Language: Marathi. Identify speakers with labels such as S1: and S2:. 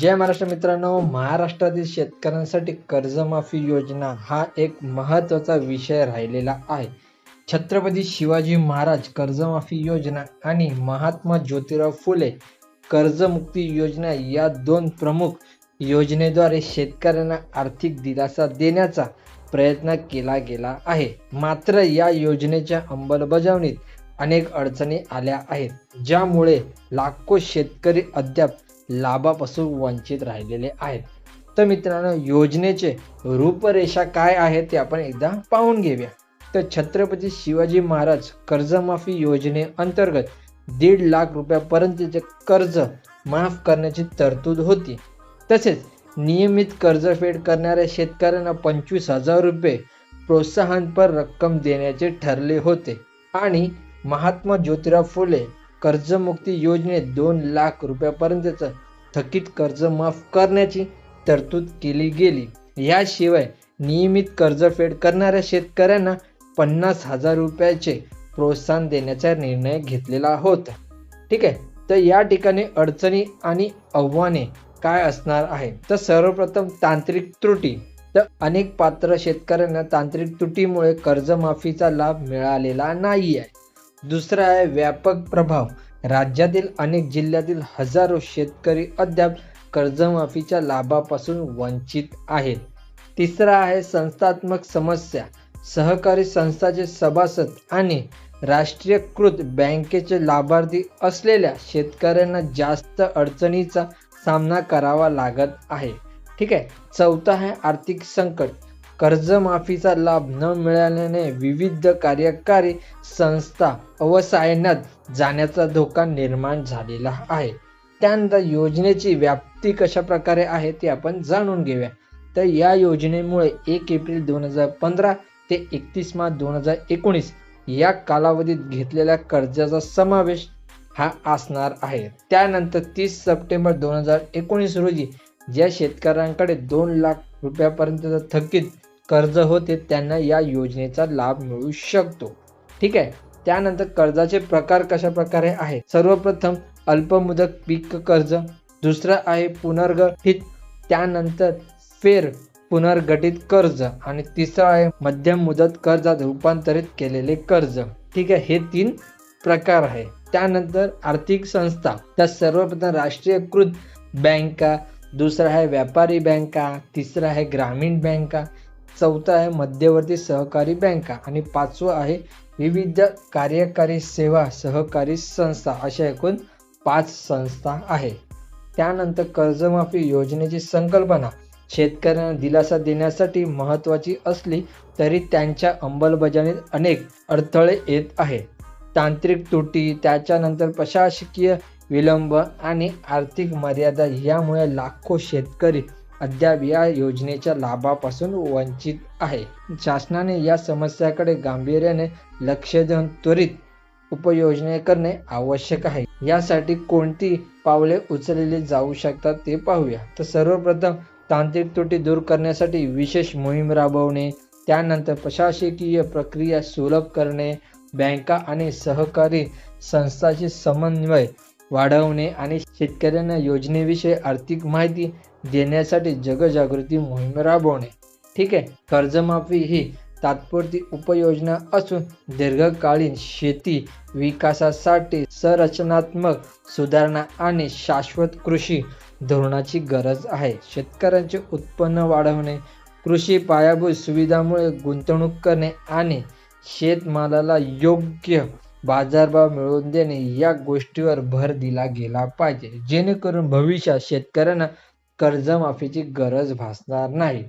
S1: जय महाराष्ट्र मित्रांनो महाराष्ट्रातील शेतकऱ्यांसाठी कर्जमाफी योजना हा एक महत्त्वाचा विषय राहिलेला आहे. छत्रपती शिवाजी महाराज कर्जमाफी योजना आणि महात्मा ज्योतिराव फुले कर्जमुक्ती योजना या दोन प्रमुख योजनेद्वारे शेतकऱ्यांना आर्थिक दिलासा देण्याचा प्रयत्न केला गेला आहे. मात्र या योजनेच्या अंमलबजावणीत अनेक अडचणी आल्या आहेत ज्यामुळे लाखो शेतकरी अद्याप लाभापासून वंचित राहिलेले आहेत. तर मित्रांनो योजनेचे रूपरेषा काय आहे ते आपण एकदा पाहून घेऊया. तर छत्रपती शिवाजी महाराज कर्जमाफी योजनेअंतर्गत दीड लाख रुपयापर्यंतचे कर्ज माफ करण्याची तरतूद होती. तसेच नियमित कर्जफेड करणाऱ्या शेतकऱ्यांना पंचवीस हजार रुपये प्रोत्साहनपर रक्कम देण्याचे ठरले होते. आणि महात्मा ज्योतिराव फुले कर्जमुक्ती योजनेत दोन लाख रुपयापर्यंतचं थकीत कर्ज माफ करण्याची तरतूद केली गेली. याशिवाय नियमित कर्जफेड करणाऱ्या शेतकऱ्यांना पन्नास हजार रुपयाचे प्रोत्साहन देण्याचा निर्णय घेतलेला होता. ठीक आहे तर या ठिकाणी अडचणी आणि आव्हाने काय असणार आहे तर सर्वप्रथम तांत्रिक त्रुटी. तर अनेक पात्र शेतकऱ्यांना तांत्रिक त्रुटीमुळे कर्जमाफीचा लाभ मिळालेला नाही आहे दुसरा आहे व्यापक प्रभाव. राज्यातील अनेक जिल्ह्यातील हजारो शेतकरी अद्याप कर्जमाफीच्या लाभापासून वंचित आहेत. तिसरा आहे संस्थात्मक समस्या. सहकारी संस्थाचे सभासद आणि राष्ट्रीयकृत बँकेचे लाभार्थी असलेल्या शेतकऱ्यांना जास्त अडचणीचा सामना करावा लागत आहे. ठीक आहे? चौथा आहे आर्थिक संकट. कर्जमाफीचा लाभ न मिळाल्याने विविध कार्यकारी संस्था अवसायनात जाण्याचा धोका निर्माण झालेला आहे. त्यानंतर योजनेची व्याप्ती कशा प्रकारे आहे ते आपण जाणून घेऊया. तर या योजनेमुळे एक एप्रिल दोन हजार पंधरा ते एकतीस मार्च दोन हजार एकोणीस या कालावधीत घेतलेल्या कर्जाचा समावेश हा असणार आहे. त्यानंतर तीस सप्टेंबर दोन हजार एकोणीस रोजी ज्या शेतकऱ्यांकडे दोन लाख रुपयापर्यंतचा थकीत कर्ज होते त्यांना या योजनेचा लाभ मिळू शकतो. ठीक आहे? त्यानंतर कर्जाचे प्रकार कशा प्रकारे आहे? सर्वप्रथम अल्पमुदत पीक कर्ज दुसरं आहे पुनर्गठित त्यानंतर फेर पुनर्गठित कर्ज आणि तिसरं आहे मध्यम मुदत कर्जात रूपांतरित केलेले कर्ज. ठीक आहे? हे तीन प्रकार आहे. त्यानंतर आर्थिक संस्था त्या सर्वप्रथम राष्ट्रीयकृत बँका दुसरा आहे व्यापारी बँका तिसरा आहे ग्रामीण बँका चौथा आहे मध्यवर्ती सहकारी बँका. आणि पाचवं आहे विविध कार्यकारी सेवा सहकारी संस्था अशा एकूण पाच संस्था आहे. त्यानंतर कर्जमाफी योजनेची संकल्पना. शेतकऱ्यांना दिलासा देण्यासाठी महत्त्वाची असली तरी त्यांच्या अंमलबजावणीत अनेक अडथळे येत आहेत. तांत्रिक त्रुटी त्याच्यानंतर प्रशासकीय विलंब आणि आर्थिक मर्यादा यामुळे लाखो शेतकरी अद्याप या योजनेच्या लाभापासून वंचित आहे. शासनाने या समस्याकडे गांभीर्याने लक्ष देऊन त्वरित उपयोजना करणे आवश्यक आहे. यासाठी कोणती पावले उचलली जाऊ शकतात ते पाहूया. तर सर्वप्रथम तांत्रिक त्रुटी दूर करण्यासाठी विशेष मोहीम राबवणे त्यानंतर प्रशासकीय प्रक्रिया सुलभ करणे बँका आणि सहकारी संस्थांचे समन्वय वाढवणे आणि शेतकऱ्यांना योजनेविषयी आर्थिक माहिती देण्यासाठी जगजागृती मोहीम राबवणे. ठीक आहे? कर्जमाफी ही तात्पुरती उपयोजना असून दीर्घकालीन शेती विकासासाठी संरचनात्मक सुधारणा आणि शाश्वत कृषी धोरणाची गरज आहे. शेतकऱ्यांचे उत्पन्न वाढवणे कृषी पायाभूत सुविधामुळे गुंतवणूक करणे आणि शेतमालाला योग्य बाजारभाव मिळवून देणे या गोष्टीवर भर दिला गेला पाहिजे. जेणेकरून भविष्यात शेतकऱ्यांना कर्जमाफीची गरज भासणार नाही.